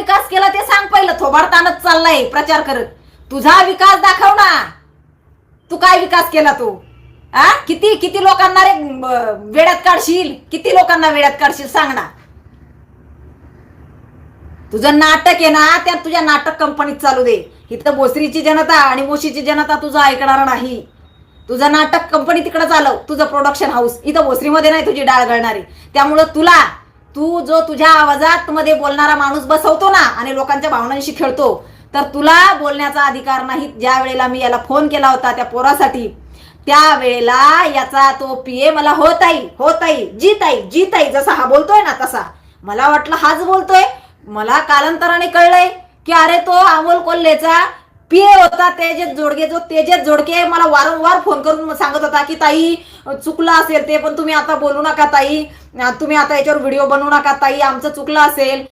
विकास केला ते सांग पहिलं. थोबाडतानच चाललाय प्रचार करत. तुझा विकास दाखव ना. तू काय विकास केला तू? आ? किती किती लोकांना रे वेड्यात काढशील? किती लोकांना वेड्यात काढशील? सांग ना. तुझं नाटक आहे ना त्या तुझ्या नाटक कंपनीत चालू दे. इथं भोसरीची जनता आणि मोशीची जनता तुझं ऐकणार नाही. तुझं नाटक कंपनी तिकडे चालव. तुझं प्रोडक्शन हाऊस इथं भोसरीमध्ये नाही तुझी डाळ गळणारी. त्यामुळं तुला तू जो तुझ्या आवाजात मध्ये बोलणारा माणूस बसवतो ना आणि लोकांच्या भावनांशी खेळतो तर तुला बोलण्याचा अधिकार नाही. ज्या वेळेला मी याला फोन केला होता त्या पोरासाठी त्या वेळेला याचा तो पीए मला होताई होताई जीताई जीताई जसा हा बोलतोय ना तसा. मला वाटलं हाच बोलतोय. मला कालांतराने कळलंय की अरे तो अमोल कोल्हेचा पीए होता तेजस जोडगे जो तेजस जोडके मला वारंवार फोन करून सांगत होता की ताई चुकलं असेल ते पण तुम्ही आता बोलू नका ताई. तुम्ही आता याच्यावर व्हिडिओ बनवू नका ताई. आमचं चुकलं असेल.